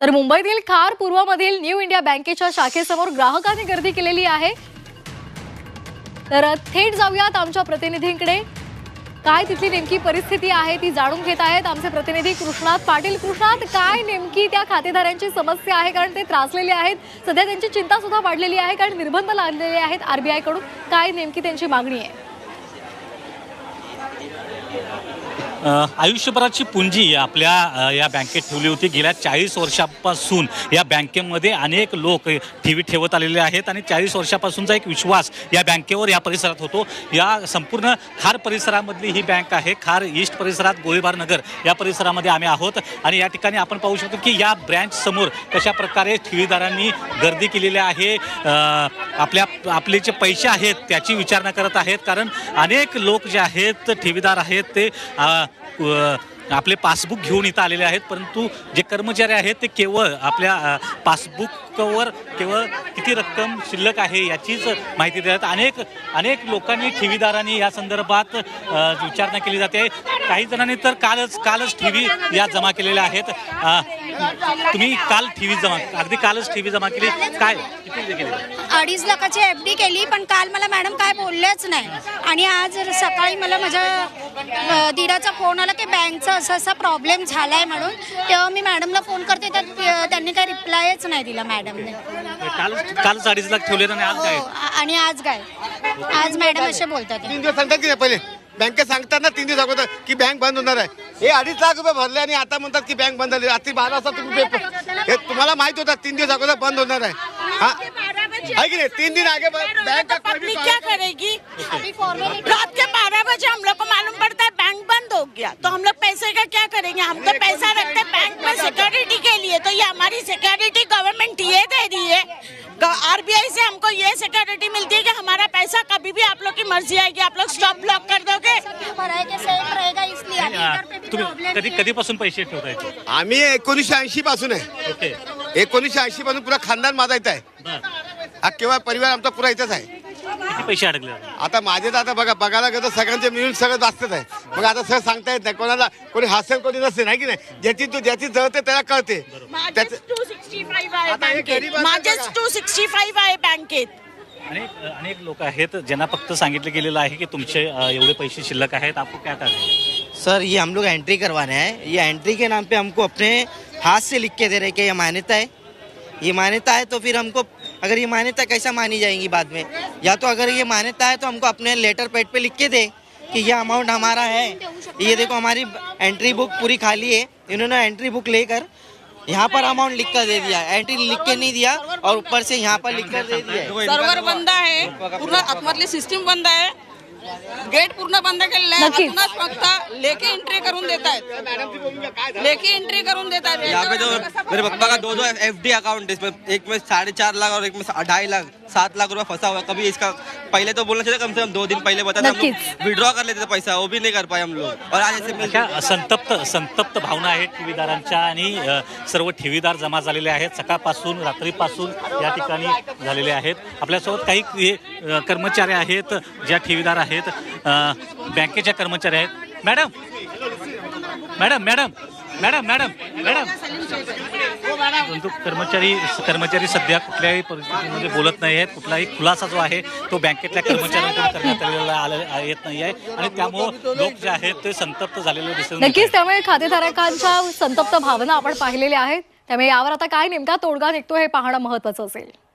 तर मुंबईतील खार पूर्वमधील न्यू इंडिया बँकेच्या शाखेसमोर ग्राहकांनी गर्दी केलेली आहे. तर थेट जाऊयात आमच्या प्रतिनिधींकडे. काय तिथली नेमकी परिस्थिती आहे ती जाणून घेत आहेत आमचे प्रतिनिधी कृष्णात पाटील. कृष्णात काय नेमकी त्या खातेदारांची समस्या आहे? कारण ते त्रासलेले आहेत. सध्या त्यांची चिंता सुद्धा वाढलेली आहे कारण निर्बंध लादलेले आहेत आरबीआयकडून. काय नेमकी त्यांची मागणी आहे? आयुष्यभराची पुंजी आपल्या या बँकेत ठेवली होती. गेल्या चाळीस वर्षापासून या बँकेमध्ये अनेक लोक ठेवी ठेवत आलेले आहेत आणि चाळीस वर्षापासूनचा एक विश्वास या बँकेवर या परिसरात होतो. या संपूर्ण खार परिसरामधली ही बँक आहे. खार ईस्ट परिसरात गोळीबार नगर या परिसरामध्ये आम्ही आहोत. आणि या ठिकाणी आपण पाहू शकतो की या ब्रँच समोर कशा प्रकारे ठेवीदारांनी गर्दी केलेली आहे. आपल्या आपले जे पैसे आहेत त्याची विचारणा करत आहेत. कारण अनेक लोक जे आहेत ठेवीदार आहेत ते आ, आपले पासबुक घेऊन इथं आलेले आहेत परंतु जे कर्मचारी आहेत ते केवळ आपल्या पासबुकवर केवळ किती रक्कम शिल्लक आहे याचीच माहिती देतात. अनेक अनेक लोकांनी ठेवीदारांनी या संदर्भात विचारणा केली जाते. काही जणांनी तर कालच कालच ठेवी या जमा केलेल्या आहेत. तुम्ही काल ठेवी जमा अगदी कालच ठेवी जमा केली. काय? अडीच लाखाची एफ डी केली पण काल मला मॅडम काय बोलल्याच नाही. आणि आज सकाळी मला माझ्या दीराचा फोन आला की बँकचा असा असा प्रॉब्लेम झालाय म्हणून. तेव्हा मी मॅडमला फोन करते तर ते- त्यांनी काय रिप्लायच नाही दिला मॅडमने कालच अडीच लाख ठेवले आणि आज काय? हो, आणि आज काय? आज मॅडम असे बोलतात. तीन दिवस सांगतात की नाही पहिले? बँकेत सांगतात ना तीन दिवस अगोदर की बँक बंद होणार आहे. हे अडीच लाख रुपये भरले आणि आता म्हणतात की बँक बंद झाली. रात्री बारा वाजता तुम्ही पेपर हे तुम्हाला माहीत होता तीन दिवस अगोदर बंद होणार आहे. हा? की नाही तीन दिन आगे बैंक का पब्लिक क्या करेगी? रात के बारह बजे हम लोग को मालूम पड़ता है बैंक बंद हो गया। तो हम लोग पैसे का क्या करेंगे? हम तो पैसा रखते हैं बैंक में सिक्योरिटी के लिए। तो ये हमारी सिक्योरिटी गवर्नमेंट ये दे रही है। आरबीआई से हमको ये सिक्योरिटी मिलती है कि हमारा पैसा कभी भी आप लोग की मर्ज़ी आएगी। आप लोग स्टॉप ब्लॉक कर दोगे। भराय के सेफ़ रहेगा इसलिए? अभी इधर पे भी कधी है. कधीपासून पैसे ठेवतायचे आम्ही एकोणीसशे ऐंशी पासून आहे। ओके. एकोणीसशे ऐंशी पासून पुरा खानदान माझा इथं आहे. केव्हा परिवार आमचा पुरा इथंच आहे. किती पैसे अडकले? आता? माझे तर आता बघा बघायला गेलं तर सगळ्यांचे मिळून सगळं जास्तच आहे. मग आता सगळं सांगता येत नाही. कोणाला कोणी हसेल कोणी नसेल नाही की नाही? ज्याची तू ज्याची जळते त्याला कळते. माझेच टू सिक्स्टी फाईव्ह आहे आता हे बँकेत गरीबाचं माझेच बघा. टू सिक्स्टी फाईव्ह आहे बँकेत अनेक अनेक लोक आहेत ज्यांना फक्त सांगितलं गेलेलं आहे की तुमचे अ, एवढे पैसे शिल्लक आहेत. आपको क्या करना है सर ये हम लोग एंट्री करवाने हैं. ये एंट्री के नाम पे हमको अपने हाथ से लिख के दे रहे हैं कि ये मान्यता है। ये मान्यता है तो फिर हमको अगर ये मान्यता कैसा मानी जाएँगी बाद में? या तो अगर ये मान्यता है तो हमको अपने लेटर पैड पे लिख के दे कि ये अमाउंट हमारा है। ये देखो, हमारी एंट्री बुक पूरी खाली है। इन्होंने एंट्री बुक लेकर यहाँ पर अमाउंट लिख कर दे दिया। एंट्री लिख के नहीं दिया और ऊपर से यहाँ पर लिख कर दे दिया। सर्वर बंदा है, पूरा सिस्टम बंदा आहे गेट पूर्ण बंद केलेलं आहे. नक्कीच. फक्त लेखी एंट्री करून देत आहेत. लेखी एंट्री करून देत आहेत. यहाँ पे तो मेरे पापा का दो दो एफ डी अकाउंट है इसमें एक में साढ़े चार लाख और एक में ढाई लाख सात लाख रुपया फंसा हुआ है। कभी इसका पहले तो बोलना चाहिए कम से कम दो दिन पहले बता हम नक्कीच. विड्रॉ कर लेते थे पैसा वो भी नहीं कर पाए हम लोग। और आज ऐसे मिल अशा संतप्त संतप्त भावना आहेत ठेवीदारांच्या आणि अ, सर्व ठेवीदार जमा झालेले आहेत. सकाळपासून रात्रीपासून या ठिकाणी झालेले आहेत. आपल्यासोबत काही हे, अ, कर्मचारी आहेत ज्या ठेवीदार आहेत अ, बँकेच्या कर्मचारी आहेत. Madam madam madam madam madam madam. परंतु कर्मचारी कर्मचारी सध्या कुठल्याही परिस्थितीमध्ये बोलत नाही आहेत. कुठलाही खुलासा जो आहे तो बँकेतल्या कर्मचाऱ्यांकडून करण्यात आलेला आले- येत नाही आहे. आणि त्यामुळं लोक जे आहेत ते संतप्त झालेले दिसून येत नक्कीच त्यामुळे खातेधारकांच्या संतप्त भावना आपण पाहिलेल्या आहेत. त्यामुळे यावर आता काय नेमका तोडगा निघतो हे पाहणं महत्वाचं असेल.